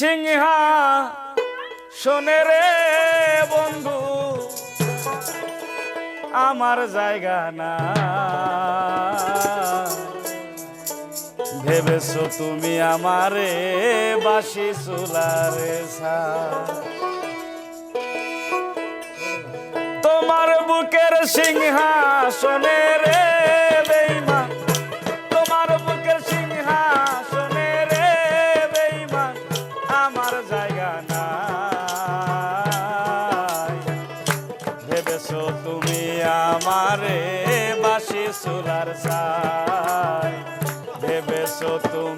সিংহা, শোনে রে বন্ধু, আমার জায়গা না। ভেবেছ তুমি আমারে বাসি সুলারে তোমার বুকের সিংহাসনে রে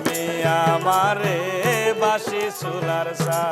তুমি আমারে বাসি সুলার সা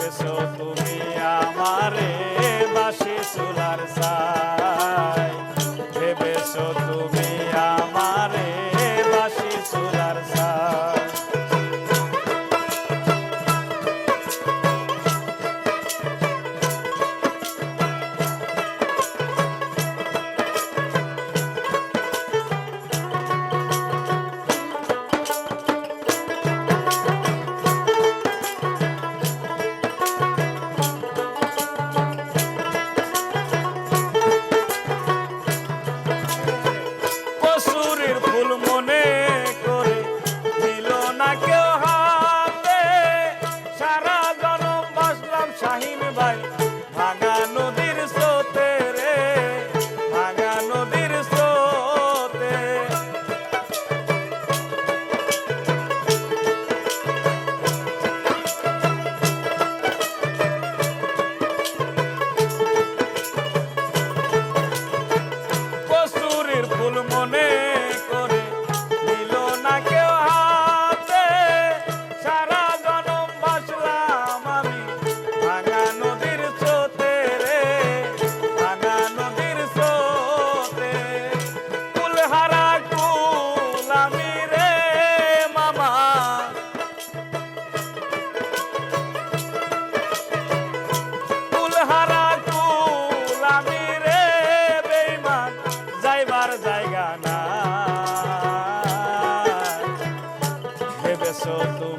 রেখেছো তুমি আমারে। so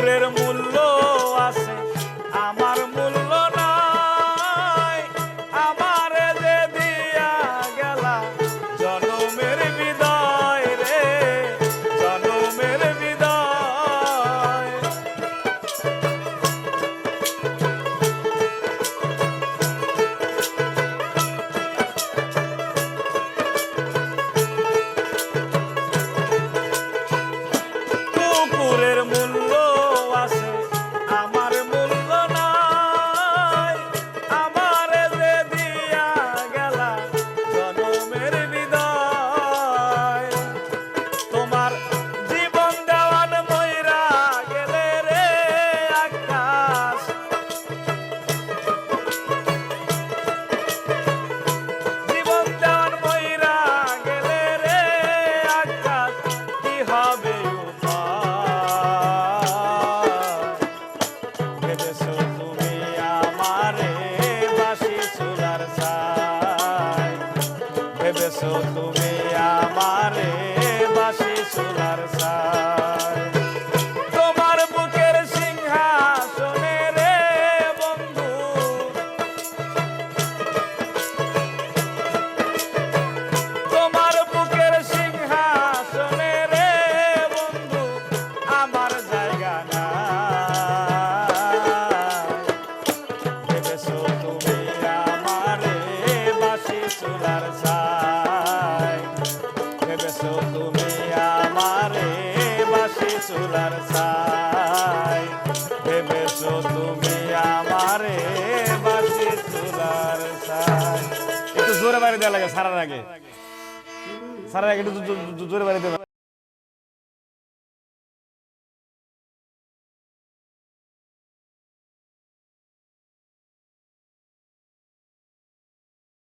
ফুলের মূল্য আছে, আমার মূল্য নাই। আমার যে দিয়া গেলা, জনমের বিদায় রে, জনমের বিদায়। কুকুরের মূল্য বাসি সোলার সোলার সাই ভেবেছো তুমি আমারে বাসি সোলার সাই একটু জোরে বাড়ি দেওয়া লাগে, সারার আগে। সারার আগে একটু জোরে বাড়ি দেবে